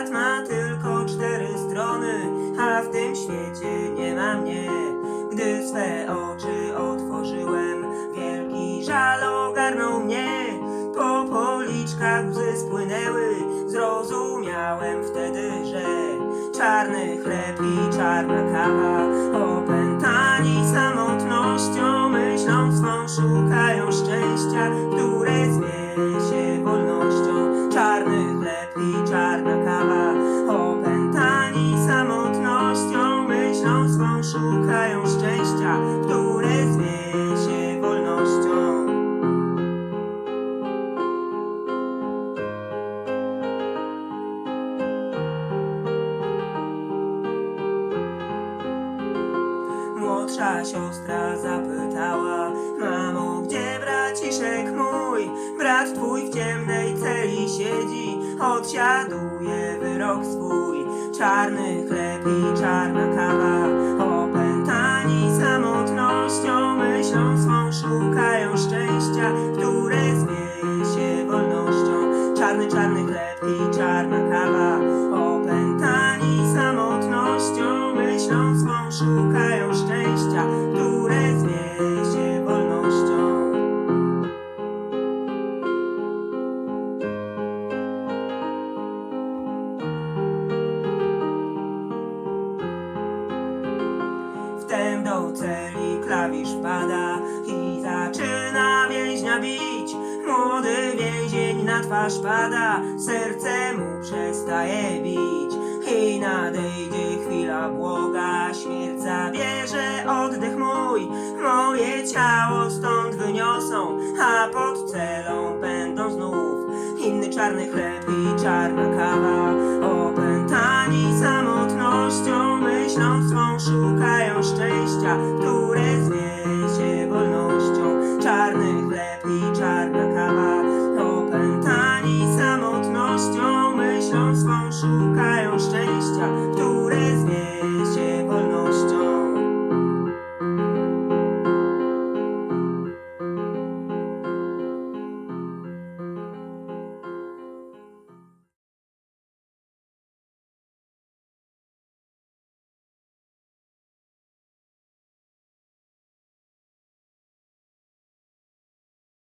świat ma tylko cztery strony, a w tym świecie nie ma mnie. Gdy swe oczy otworzyłem, wielki żal ogarnął mnie. Po policzkach łzy spłynęły, zrozumiałem wtedy, że czarny chleb i czarna kawa opętani samotnością, myślą swą szukają szczęścia, które zmieni się wolnością. Czarny chleb i czarna szukają szczęścia, które zwie się wolnością. Młodsza siostra zapytała Mamo, gdzie braciszek mój? Brat twój w ciemnej celi siedzi Odsiaduje wyrok swój Czarny chleb i czarna kawa czarna kawa Opętani samotnością Myślą swą szukają szczęścia Które zwie się wolnością Wtem do celi klawisz pada i zaczyna więźnia bić. Młody więzień na twarz pada, serce mu przestaje bić. I nadejdzie chwila błoga, śmierć zabierze oddech mój. Moje ciało stąd wyniosą, a pod celą będą znów. Inny czarny chleb i czarna kawa, opętani samotnością, myślą swą szukają szczęścia, które